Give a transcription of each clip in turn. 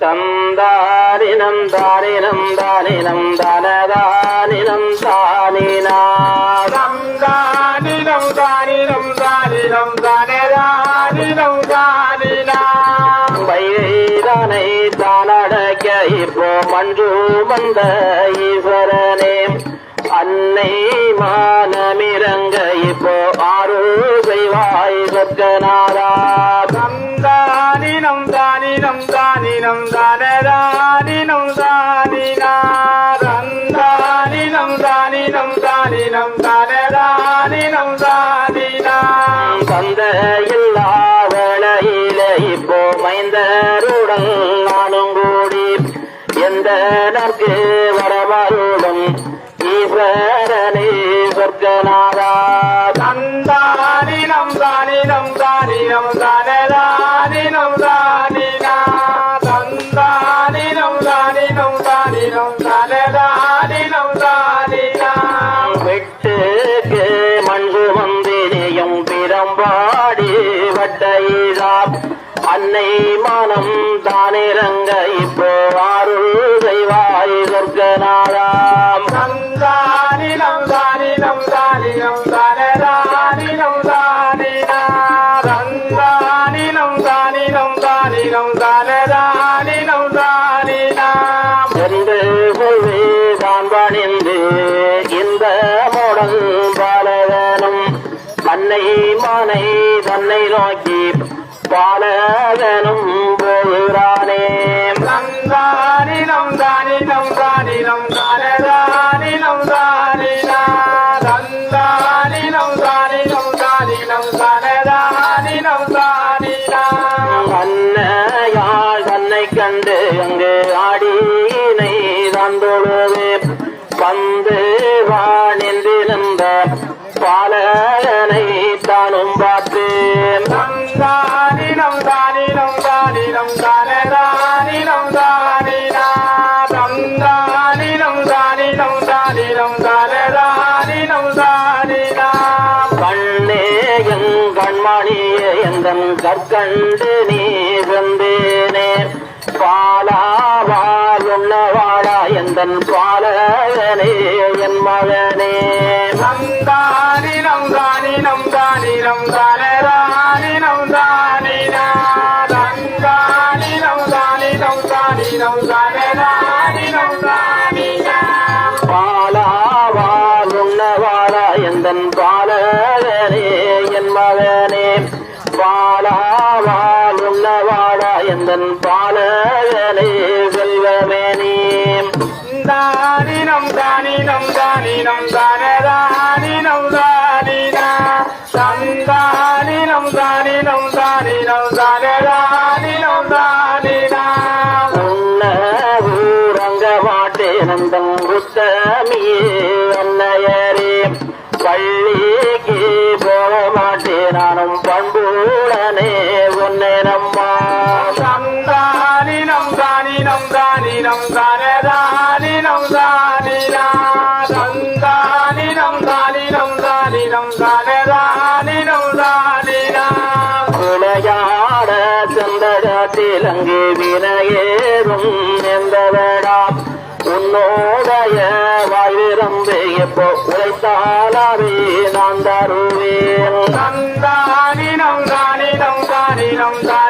தந்தாரினம் தாரினம் தானினம் தனதானினம் தானினா தானினம் தானினம் தானினம் தானதானினம் தானினா வைதானை தானடக்க இப்போ மஞ்சு வந்த ஈஸ்வரனே அன்னை மானமிரங்க இப்போ ஆறு செய்வாய் சொர்க்கநாதா தானினம் தானி தானினம் தானினம் தானதானினம் தானினா தானினம் தானினம் தானினம் தானதானினம் தானினா. தந்த இல்லாவளையில இப்போ மைந்தருடன் நானும் கூடி எந்த நற்கு வரவருடன் ஈஸ்வரனே சொர்க்கநாதா. தந்தானினம் தானினம் தானினம் தானதானினம் தானினா. வெட்டுக்கு மஞ்சு மந்திரியும் பிரம்பாடி வட்டையிலா அன்னை மனம் தானிரங்க இப்போ ஆருள் செய்வாய் சொர்க்கநாதா. தான் பணிந்து இந்த முடன் பாலகனும் அன்னை மனை தன்னை நோக்கி பாலகனும் போகிறானே தந்தானினம் தானினம் தானினம் தானதானினம் தானினா தந்தானினம் தானினம் தானினம் தானதானினம் தானினா அன்னையாள் தன்னை கண்டு அங்கு ஆடினை கண்மணியே எந்தன் கற்கண்டு நீ வந்தேனே? பாலாவால் உண்ணவாடா எந்தன் பாலகனே என் மகனே? தந்தானினம் தானினம் தானினம் தானதானினம் தானினா தானினம் தானதானினம் எந்தன் பாலகனே என் மகனே. பாலாவால் உண்ணவாடா எந்தன் பாலகனே செல்வமே நீ. தானினம் தானினம் தானினம் தானதானினம் தானினா புத்தமியே அன்னையரே பள்ளிக்கு போக மாட்டேன். நானும் பண்புடனே உன்னை நம்மா தானதானினம் தானினா விளையாட சென்றகத்தில் அங்கே வினையேறும் எந்தவடா உன்னோடைய அப்போ உழைத்தாலே நான் தருவேன் தந்தானினம் தானினம் தானினம் தான்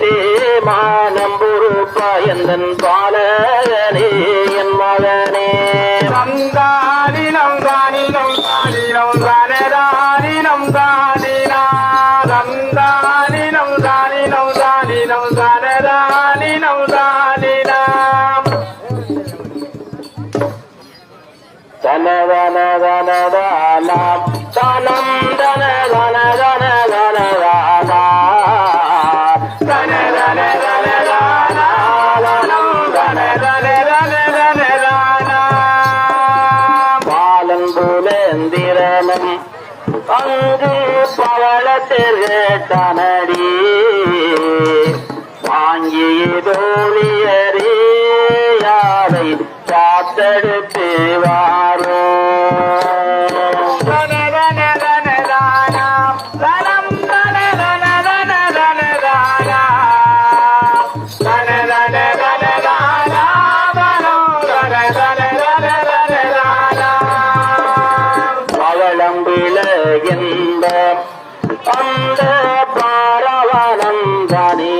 சத்தே மானம்புருப்பா எந்தன் பாலகனே என் மகனே தந்தானினம் தானினம் தானினம் தானதானினம் தானினா தந்தானினம் தானினம் தானினம் தானதானினம் தானினா தனதனதனதானாம் தனம் காத்தெடுத்து வாரோ பவளம் அந்த பாரவனம் தானே.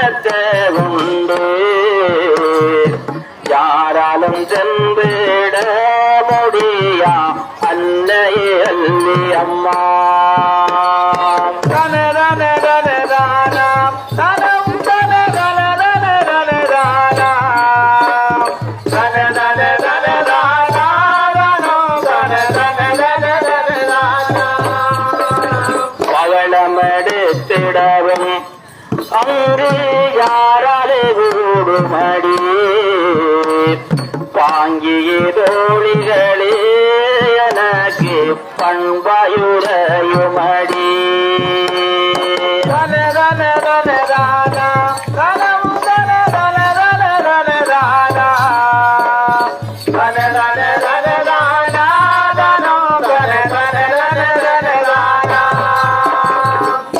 கணக்கமத்த உண்டு. யாராலும் சென்றிட முடியா? அன்னையே அல்லி அம்மா. கூடுமடி பாங்கிய தோழிகளே எனக்கு பண்பாயுரையுமடி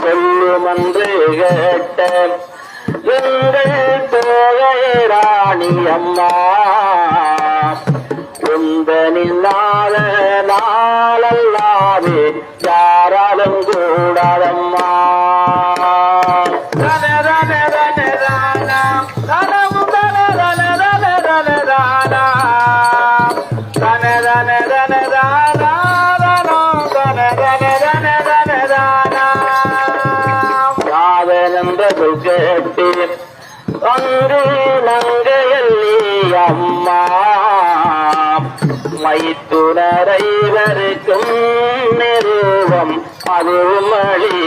சொல்லுமன்று கேட்ட எங்கள் தோழராணி அம்மா. உந்தனில்லாத நாளல்லாது யாராலும் கூடாதம்மா.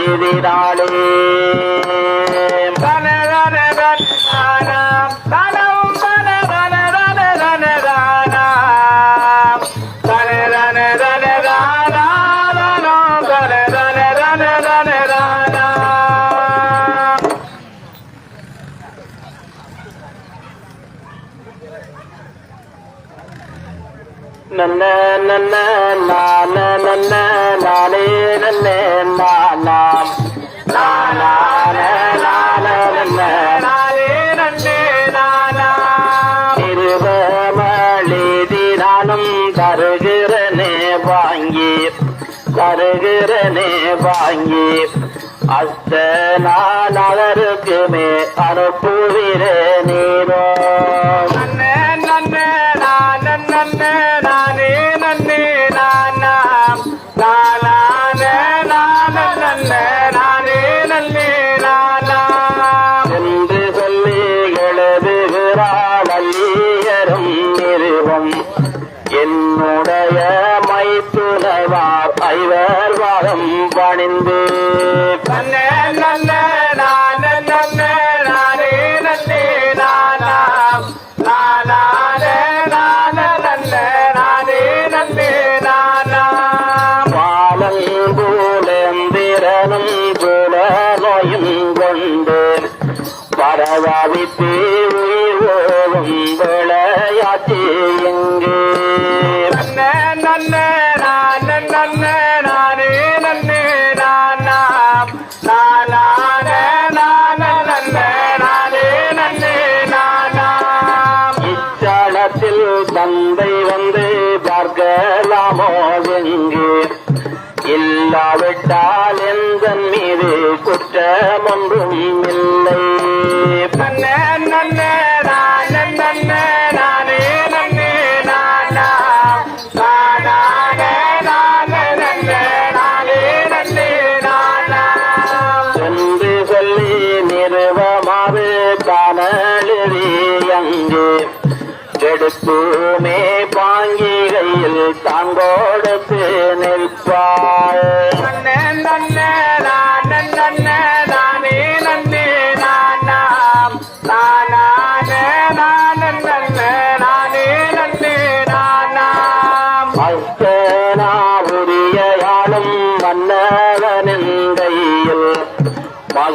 அழிதினாலே தருகிறனே வாங்கி தருகிறனே வாங்கி அஸ்த நான் அவருக்குமே அனுப்புகிறே நீரோ மைத்துணவார் ஐவர் வாதம் பணிந்து. தன்னை எந்த மீது குற்றம் ஒன்றும் இல்லை. நன்னே நன்னே நானே நன்னே நானே நன்னே நானே நன்னே நானாம்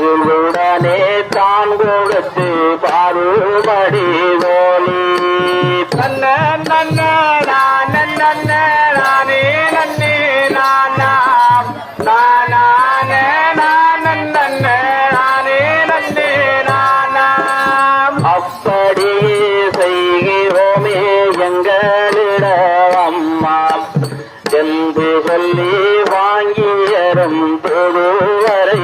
மகிழ்வுடனே தான் கொடுத்து பாருபடி கோலி நன்னே நன்னே நானே நன்னே நானே நன்னே நானே நன்னே நானே நன்னே நானாம் அப்படி செய்கிறோமே எங்களிட அம்மா என்று சொல்லி வாங்கியரும் தொழுவரை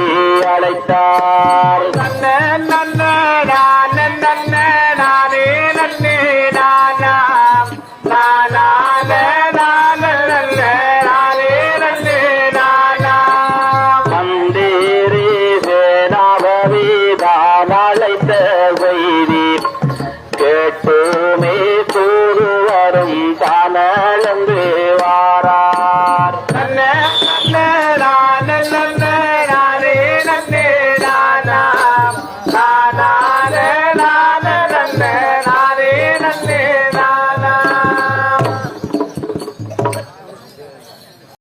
அழைத்தார் நன்னே நன்னே நானே நன்னே நானே நன்னே நானாம் நானானே நானே நன்னே நானே நன்னே நானாம் மந்தேரி சேனாபதி தான் அழைத்த செய்தி கேட்டுமே